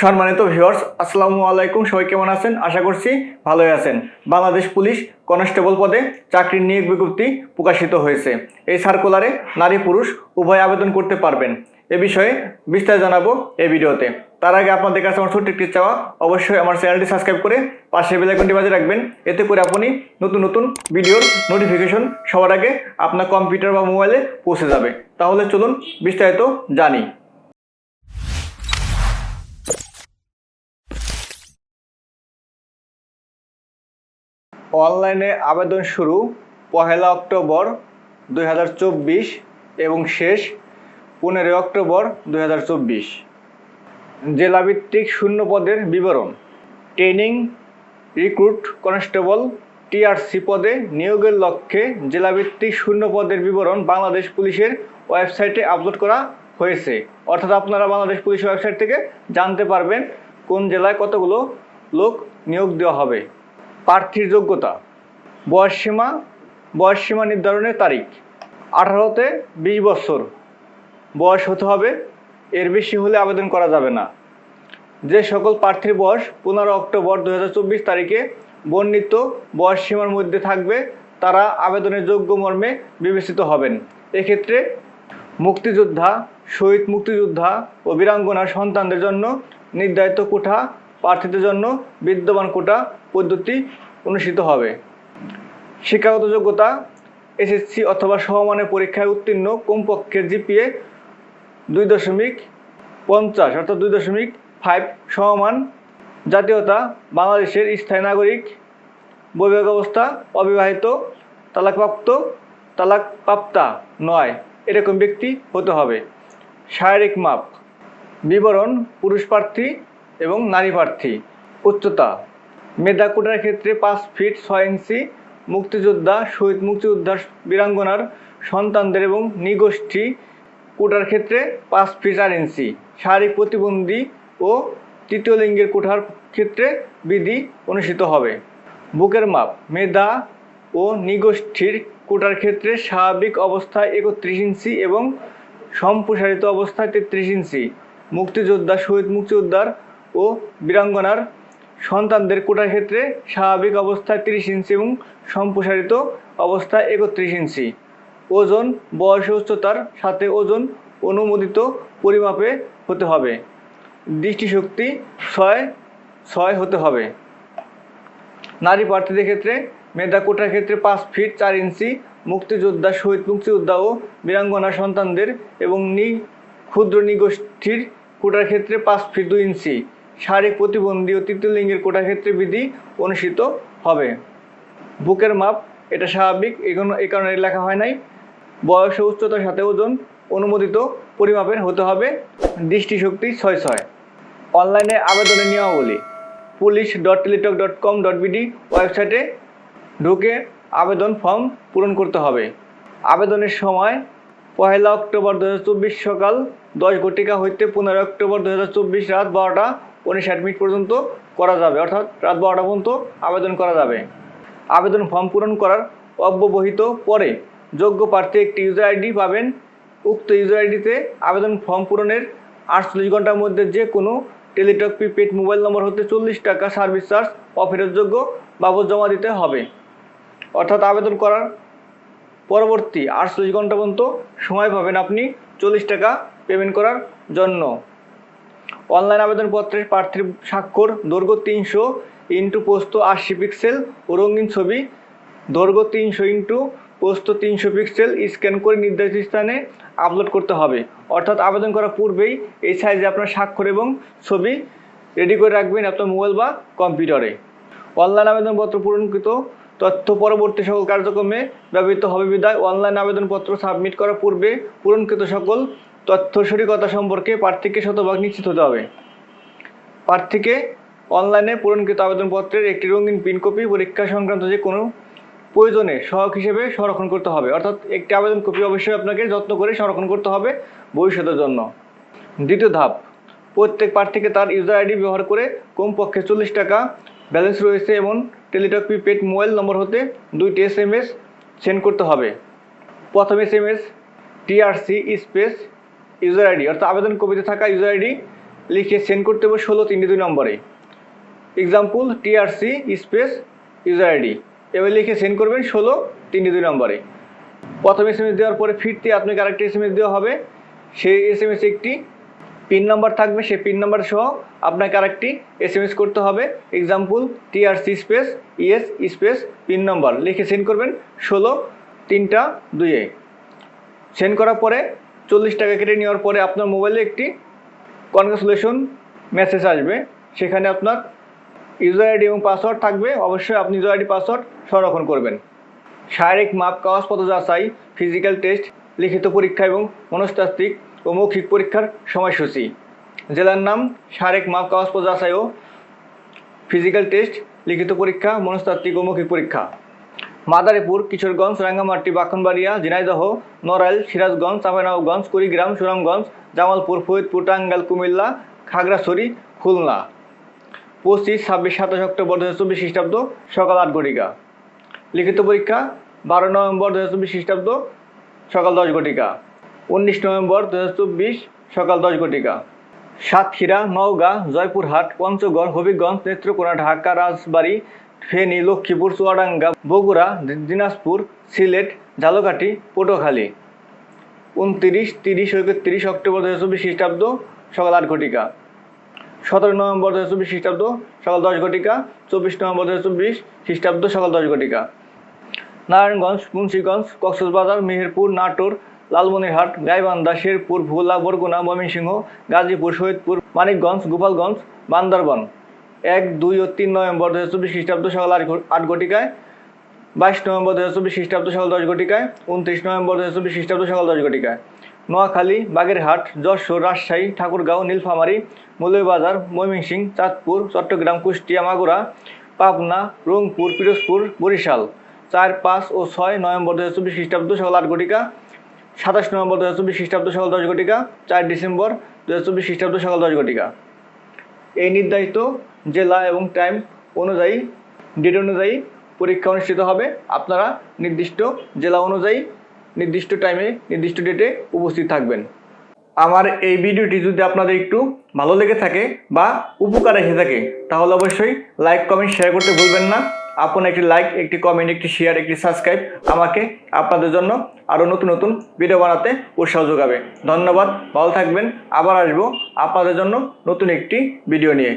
সম্মানিত ভিউয়ার্স আসসালামু আলাইকুম। সবাই কেমন আছেন? আশা করছি ভালোই আছেন। বাংলাদেশ পুলিশ কনস্টেবল পদে চাকরির নিয়োগ বিজ্ঞপ্তি প্রকাশিত হয়েছে। এই সার্কুলারে নারী পুরুষ উভয় আবেদন করতে পারবেন। এ বিষয়ে বিস্তারিত জানাব এই ভিডিওতে। তার আগে আপনাদের কাছে আমার ছোট্ট একটি চাওয়া। অবশ্যই আমার চ্যানেলটি সাবস্ক্রাইব করে পাশে বেলাইকনটি বাজে রাখবেন। এতে করে আপনি নতুন নতুন ভিডিওর নোটিফিকেশন সবার আগে আপনার কম্পিউটার বা মোবাইলে পৌঁছে যাবে। তাহলে চলুন বিস্তারিত জানি। অনলাইনে আবেদন শুরু পহেলা অক্টোবর দু হাজার চব্বিশ এবং শেষ পনেরোই অক্টোবর দুই জেলাভিত্তিক শূন্য পদের বিবরণ। ট্রেনিং রিক্রুট কনস্টেবল টিআরসি পদে নিয়োগের লক্ষ্যে জেলাভিত্তিক শূন্য পদের বিবরণ বাংলাদেশ পুলিশের ওয়েবসাইটে আপলোড করা হয়েছে। অর্থাৎ আপনারা বাংলাদেশ পুলিশের ওয়েবসাইট থেকে জানতে পারবেন কোন জেলায় কতগুলো লোক নিয়োগ দেওয়া হবে। প্রার্থীর যোগ্যতা। বয়সসীমা বয়সসীমা নির্ধারণের তারিখ, আঠারোতে বিশ বছর। বয়স হতে হবে, এর বেশি হলে আবেদন করা যাবে না। যে সকল প্রার্থীর বয়স পনেরো অক্টোবর দু চব্বিশ তারিখে বর্ণিত বয়সসীমার মধ্যে থাকবে, তারা আবেদনের যোগ্য মর্মে বিবেচিত হবেন। এক্ষেত্রে মুক্তিযোদ্ধা, শহীদ মুক্তিযোদ্ধা ও বীরাঙ্গনার সন্তানদের জন্য নির্ধারিত কোঠা প্রার্থীদের জন্য বিদ্যমান কোটা পদ্ধতি অনুষ্ঠিত হবে। শিক্ষাগত যোগ্যতা, এসএসসি অথবা সমমানের পরীক্ষায় উত্তীর্ণ কমপক্ষে জিপিএ দুই দশমিক পঞ্চাশ অর্থাৎ দুই দশমিক ফাইভ সমমান জাতীয়তা, বাংলাদেশের স্থায়ী নাগরিক। বৈবাহিক অবস্থা, অবিবাহিত। তালাকপ্রাপ্ত, তালাকপ্রাপ্তা নয়, এরকম ব্যক্তি হতে হবে। শারীরিক মাপ। বিবরণ, পুরুষ প্রার্থী এবং নারী প্রার্থী। উচ্চতা মেধা কোটার ক্ষেত্রে পাঁচ ফিট ছয় ইঞ্চি, মুক্তিযোদ্ধা, শহীদ মুক্তিযোদ্ধার বীরাঙ্গনার সন্তানদের এবং নিগোষ্ঠী কোটার ক্ষেত্রে পাঁচ ফিট চার ইঞ্চি, শারীরিক প্রতিবন্ধী ও তৃতীয় লিঙ্গের কোঠার ক্ষেত্রে বিধি অনুষ্ঠিত হবে। বুকের মাপ, মেধা ও নিগোষ্ঠীর কোটার ক্ষেত্রে স্বাভাবিক অবস্থায় একত্রিশ ইঞ্চি এবং সম্প্রসারিত অবস্থায় তেত্রিশ ইঞ্চি, মুক্তিযোদ্ধা, শহীদ মুক্তিযোদ্ধার ও বীরাঙ্গনার সন্তানদের কোটার ক্ষেত্রে স্বাভাবিক অবস্থায় তিরিশ ইঞ্চি এবং সম্প্রসারিত অবস্থায় একত্রিশ ইঞ্চি। ওজন, বয়স উচ্চতার সাথে ওজন অনুমোদিত পরিমাপে হতে হবে। দৃষ্টিশক্তি ছয় ছয় হতে হবে। নারী প্রার্থীদের ক্ষেত্রে মেধা কোটার ক্ষেত্রে পাঁচ ফিট চার ইঞ্চি, মুক্তিযোদ্ধা, শহীদ মুক্তিযোদ্ধা ও বীরাঙ্গনা সন্তানদের এবং নি, ক্ষুদ্র নিগোষ্ঠীর কোটার ক্ষেত্রে পাঁচ ফিট দুই ইঞ্চি। শারীরিক প্রতিবন্ধী ও তৃতীয় লিঙ্গের কোটার ক্ষেত্রে বিধি অনুষ্ঠিত হবে। বুকের মাপ, এটা স্বাভাবিক, এই কারণে লেখা হয় নাই। বয়স উচ্চতার সাথে ওজন অনুমোদিত পরিমাপের হতে হবে। দৃষ্টিশক্তি ছয় ছয়। অনলাইনে আবেদনের নিয়মাবলী। Police dot Teletalk dot com dot BD ওয়েবসাইটে ঢুকে আবেদন ফর্ম পূরণ করতে হবে। আবেদনের সময় পহেলা অক্টোবর দু হাজার চব্বিশ সকাল দশ ঘটিকা হইতে পনেরো অক্টোবর দু হাজার চব্বিশ রাত বারোটা উনিশ আট মিনিট পর্যন্ত করা যাবে। অর্থাৎ রাত বারোটা পর্যন্ত আবেদন করা যাবে। আবেদন ফর্ম পূরণ করার অব্যবহিত পরে যোগ্য প্রার্থী একটি ইউজার আইডি পাবেন। উক্ত ইউজার আইডিতে আবেদন ফর্ম পূরণের আটচল্লিশ ঘণ্টার মধ্যে যে কোনো টেলিটক প্রিপেড মোবাইল নম্বর হতে চল্লিশ টাকা সার্ভিস চার্জ অফেরতযোগ্য বাবদ জমা দিতে হবে। অর্থাৎ আবেদন করার পরবর্তী আটচল্লিশ ঘণ্টা পর্যন্ত সময় পাবেন আপনি চল্লিশ টাকা পেমেন্ট করার জন্য। অনলাইন আবেদনপত্রের প্রার্থীর স্বাক্ষর, দৈর্ঘ্য তিনশো ইন্টু পোস্ত আশি পিক্সেল ও রঙিন ছবি, দৈর্ঘ্য তিনশো ইন্টু পোস্ত তিনশো পিক্সেল, স্ক্যান করে নির্ধারিত স্থানে আপলোড করতে হবে। অর্থাৎ আবেদন করার পূর্বেই এই সাইজে আপনার স্বাক্ষর এবং ছবি রেডি করে রাখবেন আপনার মোবাইল বা কম্পিউটারে। অনলাইন আবেদনপত্র পূরণকৃত তথ্য পরবর্তী সকল কার্যক্রমে ব্যবহৃত হবে বিদায়। অনলাইন আবেদনপত্র সাবমিট করার পূর্বে পূরণকৃত সকল তথ্য সঠিকতা সম্পর্কে প্রার্থীকে শতভাগ নিশ্চিত হতে হবে। প্রার্থীকে অনলাইনে পূরণকৃত আবেদনপত্রের একটি রঙিন প্রিন্ট কপি পরীক্ষা সংক্রান্ত যে কোনো প্রয়োজনে সহায়ক হিসেবে সংরক্ষণ করতে হবে। অর্থাৎ একটি আবেদন কপি অবশ্যই আপনাকে যত্ন করে সংরক্ষণ করতে হবে ভবিষ্যতের জন্য। দ্বিতীয় ধাপ, প্রত্যেক প্রার্থীকে তার ইউজার আইডি ব্যবহার করে কমপক্ষে চল্লিশ টাকা ব্যালেন্স রয়েছে এবং টেলিটক প্রিপেড মোবাইল নম্বর হতে দুইটি এস এম এস সেন্ড করতে হবে। প্রথম S M S TRC space user ID অর্থাৎ আবেদন কপিতে থাকা ইউজার আইডি লিখে সেন্ড করতে হবে ষোলো তিনটি দুই নম্বরে। Example TRC space user ID এবার লিখে সেন্ড করবেন ষোলো তিনটি দুই নম্বরে। প্রথম এস দেওয়ার পরে ফিরতে আপনাকে আরেকটি এস দেওয়া হবে। সেই এস এম এস একটি পিন নাম্বার থাকবে, সেই পিন নাম্বার সহ আপনাকে আরেকটি এস এম এস করতে হবে example TRC space yes space pin number লিখে সেন্ড করবেন ষোলো তিনটা দুইয়ে। সেন্ড করার পরে চল্লিশ টাকা কেটে নেওয়ার পরে আপনার মোবাইলে একটি কনগ্রাচুলেশন মেসেজ আসবে। সেখানে আপনার ইউজার আইডি এবং পাসওয়ার্ড থাকবে। অবশ্যই আপনি ইউজার আইডি পাসওয়ার্ড সংরক্ষণ করবেন। শারীরিক মাপ, কাগজপত্র যাচাই ফিজিক্যাল টেস্ট লিখিত পরীক্ষা এবং মনস্তাত্ত্বিক ও মৌখিক পরীক্ষার সময়সূচি। জেলার নাম, শারীরিক মাপ, কাগজপত্র যাচাই ও ফিজিক্যাল টেস্ট লিখিত পরীক্ষা, মনস্তাত্ত্বিক ও মৌখিক পরীক্ষা। মাদারীপুর, কিশোরগঞ্জ, রাঙ্গামাটি, বাখনবাড়িয়া, ঝিনাইদহ, নড়াইল, সিরাজগঞ্জ চাঁপাইনবাবগঞ্জ কুড়িগ্রাম, সুনামগঞ্জ, জামালপুর, ফরিদপুর, টাঙ্গাইল, কুমিল্লা, খাগড়াছড়ি, খুলনা। পঁচিশ, ছাব্বিশ, সাতাশ অক্টোবর দু হাজার চব্বিশ খ্রিস্টাব্দ, সকাল আট ঘটিকা। লিখিত পরীক্ষা, বারো নভেম্বর দু হাজার চব্বিশ খ্রিস্টাব্দ, সকাল দশ ঘটিকা। উনিশ নভেম্বর দু হাজার চব্বিশ, সকাল দশ ঘটিকা। সাতক্ষীরা নওগাঁ জয়পুরহাট, পঞ্চগড়, হবিগঞ্জ, নেত্রকোনা, ঢাকা, রাজবাড়ী ফেনী লক্ষ্মীপুর চুয়াডাঙ্গা বগুড়া দিনাজপুর, সিলেট, ঝালকাঠি, পটুয়াখালী। উনত্রিশ, তিরিশ ও একত্রিশ অক্টোবর দু হাজার চব্বিশ খ্রিস্টাব্দ, সকাল আট ঘটিকা। সতেরো নভেম্বর দু হাজার চব্বিশ খ্রিস্টাব্দ, সকাল দশ ঘটিকা। চব্বিশ নভেম্বর দু হাজার চব্বিশ খ্রিস্টাব্দ, সকাল দশ ঘটিকা। নারায়ণগঞ্জ, মুন্সীগঞ্জ, কক্সবাজার, মেহেরপুর, নাটোর, লালমনিরহাট, গাইবান্ধা, শেরপুর, ভোলা, বরগুনা, ময়মনসিংহ, গাজীপুর, শহীদপুর, মানিকগঞ্জ, গোপালগঞ্জ, বান্দরবান। এক, দুই ও তিন নভেম্বর দু হাজার চব্বিশ খ্রিস্টাব্দ সকাল আট ঘটিকায়। বাইশ নভেম্বর দু হাজার চব্বিশ খ্রিস্টাব্দ সকাল দশ ঘটিকায়। উনত্রিশ নভেম্বর দু হাজার চব্বিশ খ্রিস্টাব্দ সকাল দশ ঘটিকায়। নোয়াখালী, বাগেরহাট, যশোর, রাজশাহী, ঠাকুরগাঁও, নীলফামারী, মৌলভীবাজার, ময়মনসিংহ, চাঁদপুর, চট্টগ্রাম, কুষ্টিয়া, মাগুরা, পাবনা, রংপুর, পিরোজপুর, বরিশাল। চার, পাঁচ ও ছয় নভেম্বর দু হাজার চব্বিশ খ্রিস্টাব্দ সকাল আট ঘটিকা। সাতাশ নভেম্বর দু হাজার চব্বিশ খ্রিস্টাব্দ সকাল দশ ঘটিকা। চার ডিসেম্বর দু হাজার চব্বিশ খ্রিস্টাব্দ সকাল দশ ঘটিকা। এই নির্ধারিত জেলা এবং টাইম অনুযায়ী ডেট অনুযায়ী পরীক্ষা অনুষ্ঠিত হবে। আপনারা নির্দিষ্ট জেলা অনুযায়ী, নির্দিষ্ট টাইমে নির্দিষ্ট ডেটে উপস্থিত থাকবেন। আমার এই ভিডিওটি যদি আপনাদের একটু ভালো লেগে থাকে বা উপকার এসে থাকে, তাহলে অবশ্যই লাইক কমেন্ট শেয়ার করতে ভুলবেন না। আপনার একটি লাইক একটি কমেন্ট একটি শেয়ার একটি সাবস্ক্রাইব আমাকে আপনাদের জন্য আরও নতুন নতুন ভিডিও বানাতে উৎসাহ যোগাবে। ধন্যবাদ, ভালো থাকবেন। আবার আসব আপনাদের জন্য নতুন একটি ভিডিও নিয়ে।